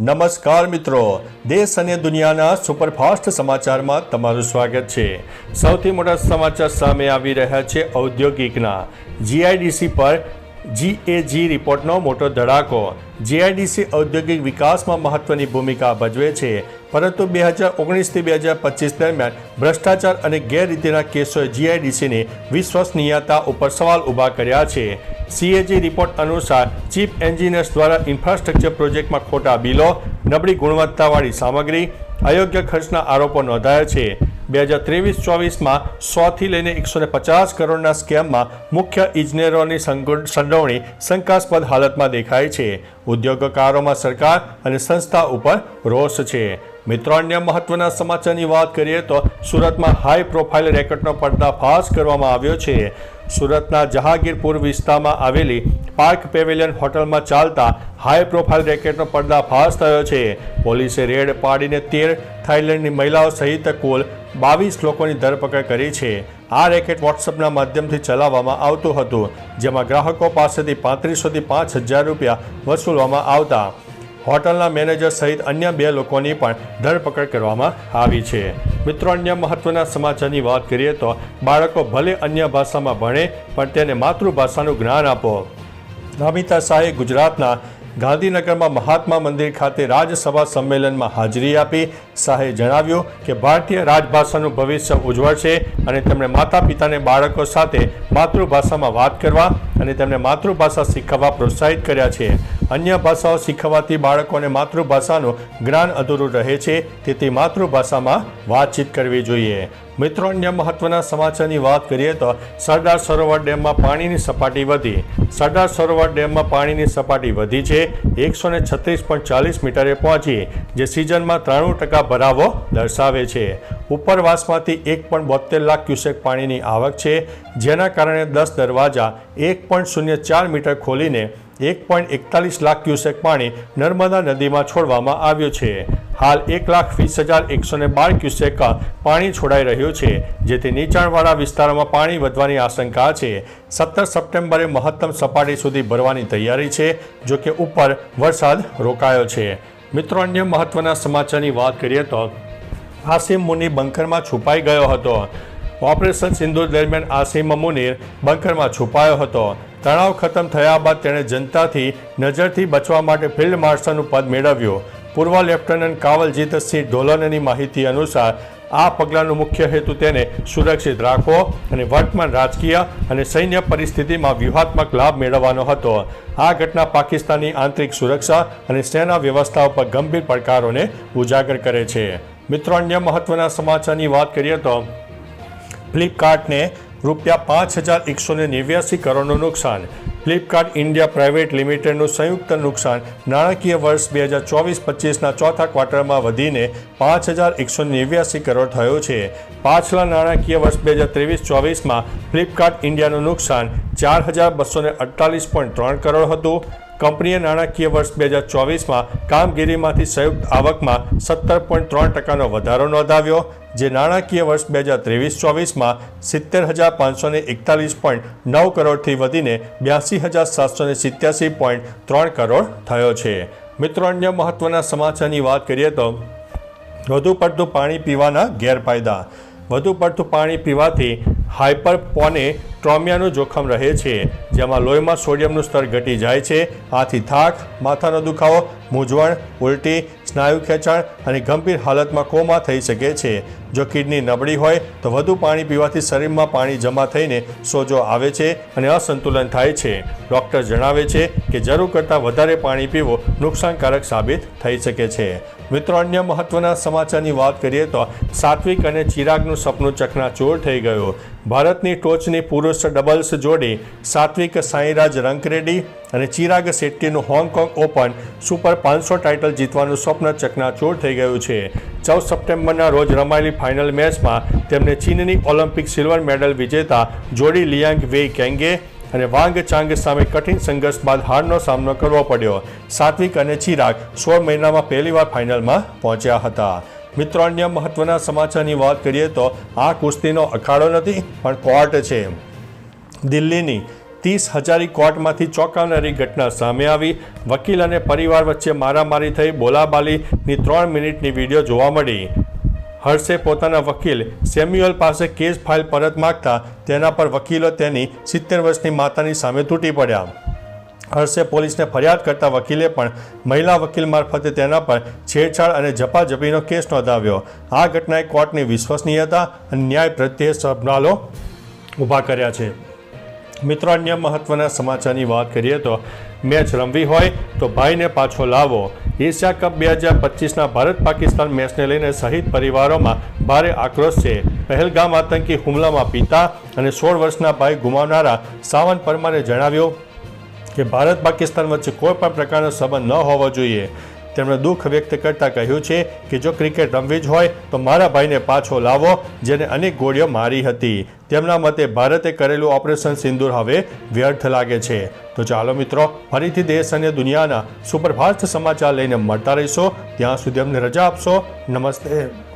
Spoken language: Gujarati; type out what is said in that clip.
નમસ્કાર મિત્રો. દેશ અને દુનિયાના સુપરફાસ્ટ સમાચારમાં તમારું સ્વાગત છે. સૌથી મોટા સમાચાર સામે આવી રહ્યા છે ઔદ્યોગિકના. જીઆઈડીસી પર જીએજી રિપોર્ટનો મોટો ધડાકો. જીઆઈડીસી ઔદ્યોગિક વિકાસમાં મહત્વની ભૂમિકા ભજવે છે. પરંતુ બે હજાર ઓગણીસથી બે હજાર પચીસ દરમિયાન ભ્રષ્ટાચાર અને ગેરરીતિના કેસોએ જીઆઈડીસીની વિશ્વસનીયતા ઉપર સવાલ ઊભા કર્યા છે. સીએજી રિપોર્ટ અનુસાર ચીફ એન્જિનિયર્સ દ્વારા ઇન્ફ્રાસ્ટ્રક્ચર પ્રોજેક્ટમાં ખોટા બિલો, નબળી ગુણવત્તાવાળી સામગ્રી, અયોગ્ય ખર્ચના આરોપો નોંધાયા છે. બે હજાર ત્રેવીસ ચોવીસમાં સોથી લઈને એકસો ને પચાસ કરોડના સ્કેમમાં મુખ્ય ઇજનેરોની સંડોવણી શંકાસ્પદ હાલતમાં દેખાય છે. ઉદ્યોગકારોમાં સરકાર અને સંસ્થા ઉપર રોષ છે. મિત્રો, અન્ય મહત્વના સમાચારની વાત કરીએ તો સુરતમાં હાઈ પ્રોફાઇલ રેકેટનો પર્દાફાશ કરવામાં આવ્યો છે. સુરતના જહાંગીરપુર વિસ્તારમાં આવેલી પાર્ક પેવેલિયન હોટલમાં ચાલતા હાઈ પ્રોફાઇલ રેકેટનો પર્દાફાશ થયો છે. પોલીસે રેડ પાડીને તેર થાઇલેન્ડની મહિલાઓ સહિત કુલ બાવીસ લોકોની ધરપકડ કરી છે. આ રેકેટ વોટ્સઅપના માધ્યમથી ચલાવવામાં આવતું હતું, જેમાં ગ્રાહકો પાસેથી પાંત્રીસોથી પાંચ હજાર રૂપિયા વસૂલવામાં આવતા. હોટલના મેનેજર સહિત અન્ય બે લોકોની પણ ધરપકડ કરવામાં આવી છે. મિત્રો, અન્ય મહત્વના સમાચારની વાત કરીએ તો બાળકો ભલે અન્ય ભાષામાં ભણે, પણ તેને માતૃભાષાનું જ્ઞાન આપો. નમિતા શાહે ગુજરાતના ગાંધીનગરમાં મહાત્મા મંદિર ખાતે રાજસભા સંમેલનમાં હાજરી આપી શાહે જણાવ્યું કે ભારતીય રાજભાષાનું ભવિષ્ય ઉજ્જવળ છે અને તેમણે માતા પિતાને બાળકો સાથે માતૃભાષામાં વાત કરવા અને તેમને માતૃભાષા શીખવવા પ્રોત્સાહિત કર્યા છે. અન્ય ભાષાઓ શીખવાથી બાળકોને માતૃભાષાનું જ્ઞાન અધૂરું રહે છે, તેથી માતૃભાષામાં વાતચીત કરવી જોઈએ. મિત્રો, અન્ય મહત્વના સમાચારની વાત કરીએ તો સરદાર સરોવર ડેમમાં પાણીની સપાટી વધી. સરદાર સરોવર ડેમમાં પાણીની સપાટી વધી છે, એકસો ને છત્રીસ પોઈન્ટ ચાલીસ મીટરે પહોંચી, જે સિઝનમાં ત્રાણું ટકા ભરાવો દર્શાવે છે. ઉપરવાસમાંથી એક પણ બોતેર લાખ ક્યુસેક પાણીની આવક છે, જેના કારણે દસ દરવાજા એક પોઈન્ટ શૂન્ય ચાર મીટર ખોલીને એક પોઈન્ટ એકતાલીસ લાખ ક્યુસેક પાણી નર્મદા નદીમાં છોડવામાં આવ્યું છે. હાલ એક લાખ વીસ હજાર એકસો ને બાર ક્યુસેક પાણી છોડાઈ રહ્યું છે, જેથી નીચાણવાળા વિસ્તારોમાં પાણી વધવાની આશંકા છે. સત્તર સપ્ટેમ્બરે મહત્તમ સપાટી સુધી ભરવાની તૈયારી છે, જો કે ઉપર વરસાદ રોકાયો છે. મિત્રો, અન્ય મહત્વના સમાચારની વાત કરીએ તો આસિમ મુનિ બંકરમાં છુપાઈ ગયો હતો. ઓપરેશન સિંદૂર દરમિયાન આસિમ મુનીર બંકરમાં છુપાયો હતો. તણાવ ખતમ થયા બાદ તેણે જનતાથી નજરથી બચવા માટે ફિલ્ડ માર્શલનું પદ મેળવ્યું. પૂર્વ લેફ્ટનન્ટ કાવલજીતસિંહ ઢોલનની માહિતી અનુસાર, આ પગલાંનો મુખ્ય હેતુ તેને સુરક્ષિત રાખવો અને વર્તમાન રાજકીય અને સૈન્ય પરિસ્થિતિમાં વ્યૂહાત્મક લાભ મેળવવાનો હતો. આ ઘટના પાકિસ્તાની આંતરિક સુરક્ષા અને સેના વ્યવસ્થા ઉપર ગંભીર પડકારોને ઉજાગર કરે છે. મિત્રો, અન્ય મહત્વના સમાચારની વાત કરીએ તો, ફ્લિપકાર્ટને રૂપિયા પાંચ હજાર એકસો ને નેવ્યાસી કરોડનું નુકસાન. ફ્લિપકાર્ટ ઇન્ડિયા પ્રાઇવેટ લિમિટેડનું સંયુક્ત નુકસાન નાણાકીય વર્ષ બે હજાર ચોવીસ પચીસના ચોથા ક્વાર્ટરમાં વધીને પાંચ હજાર એકસો નેવ્યાસી કરોડ થયો છે. પાછલા નાણાકીય વર્ષ બે હજાર ત્રેવીસ ચોવીસમાં ફ્લિપકાર્ટ ઇન્ડિયાનું નુકસાન ચાર હજાર બસો ને અડતાલીસ પોઈન્ટ ત્રણ કરોડ હતું. કંપનીએ નાણાકીય વર્ષ બે હજાર ચોવીસમાં કામગીરીમાંથી સંયુક્ત આવકમાં સત્તર પોઈન્ટ ત્રણ ટકાનો વધારો નોંધાવ્યો, જે નાણાકીય વર્ષ બે હજાર ત્રેવીસ ચોવીસમાં સિત્તેર હજાર પાંચસો ને એકતાલીસ પોઈન્ટ નવ કરોડથી વધીને બ્યાસી હજાર સાતસો ને સિત્યાસી પોઈન્ટ ત્રણ કરોડ થયો છે. મિત્રો, અન્ય મહત્વના સમાચારની વાત કરીએ તો વધુ પડતું પાણી પીવાના ગેરફાયદા. વધુ પડતું પાણી પીવાથી હાઇપરપોને ટ્રોમિયાનું જોખમ રહે છે, જેમાં લોહીમાં સોડિયમનું સ્તર ઘટી જાય છે આથી થાક, માથાનો દુખાવો, મૂંઝવણ, ઉલટી, સ્નાયુ ખેંચાણ અને ગંભીર હાલતમાં કોમા થઈ શકે છે. જો કિડની નબળી હોય, તો વધુ પાણી પીવાથી શરીરમાં પાણી જમા થઈને સોજો આવે છે અને અસંતુલન થાય છે. ડૉક્ટર જણાવે છે કે જરૂર કરતાં વધારે પાણી પીવું નુકસાનકારક સાબિત થઈ શકે છે. મિત્રો, અન્ય મહત્વના સમાચારની વાત કરીએ તો સાત્વિક અને ચિરાગનું સપનું ચકનાચૂર થઈ ગયું. ભારતની ટોચની પુરુષ ડબલ્સ જોડી સાત્વિક સાંઈરાજ રંકરેડ્ડી અને ચિરાગ શેટ્ટીનું હોંગકોંગ ઓપન સુપર પાંચસો ટાઇટલ જીતવાનું સ્વપ્ન ચકનાચૂર થઈ ગયું છે. ચૌદ સપ્ટેમ્બરના રોજ રમાયેલી ફાઇનલ મેચમાં તેમને ચીનની ઓલિમ્પિક સિલ્વર મેડલ વિજેતા જોડી લિયાંગ વેઈ કેંગે અને વાંગ ચાંગ સામે કઠિન સંઘર્ષ બાદ હારનો સામનો કરવો પડ્યો. સાત્વિક અને ચિરાગ સોળ મહિનામાં પહેલીવાર ફાઇનલમાં પહોંચ્યા હતા. મિત્રો, અન્ય મહત્વના સમાચારની વાત કરીએ તો આ કુસ્તીનો અખાડો નથી, પણ કોર્ટ છે. દિલ્હીની ત્રીસ હજારી કોર્ટમાંથી ચોંકાવનારી ઘટના સામે આવી. વકીલ અને પરિવાર વચ્ચે મારામારી થઈ બોલાબાલીની ત્રણ મિનિટની વીડિયો જોવા મળી. હર્ષે પોતાના વકીલ સેમ્યુઅલ પાસે કેસ ફાઇલ પરત માગતા તેના પર વકીલો તેની સિત્તેર વર્ષની માતાની સામે તૂટી પડ્યા. હર્ષે પોલીસને ફરિયાદ કરતા વકીલે પણ મહિલા વકીલ મારફતે તેના પર છેડછાડ અને ઝપાઝપીનો કેસ નોંધાવ્યો. આ ઘટનાએ કોર્ટની વિશ્વસનીયતા અને ન્યાય પ્રત્યે સવાલો ઊભા કર્યા છે. મિત્રો અન્ય મહત્વના સમાચારની વાત કરીએ તો મેચ રમવી હોય તો ભાઈને પાછો લાવો. એશિયા કપ બે હજાર પચીસના ભારત પાકિસ્તાન મેચને લઈને શહીદ પરિવારોમાં ભારે આક્રોશ છે. પહેલગામ આતંકી હુમલામાં પિતા અને સોળ વર્ષના ભાઈ ગુમાવનારા સાવંત પરમારે જણાવ્યું કે ભારત પાકિસ્તાન વચ્ચે કોઈ પણ પ્રકારનો સંબંધ ન હોવો જોઈએ. તેમણે દુઃખ વ્યક્ત કરતા કહ્યું છે કે જો ક્રિકેટ રમવી જ હોય, તો મારા ભાઈને પાછો લાવો, જેને અનેક ગોળીઓ મારી હતી. તેમના મતે ભારતે કરેલું ઓપરેશન સિંદૂર હવે વ્યર્થ લાગે છે. તો ચાલો મિત્રો, ફરીથી દેશ અને દુનિયાના સુપરફાસ્ટ સમાચાર લઈને મળતા રહીશો. ત્યાં સુધી અમને રજા આપશો. નમસ્તે.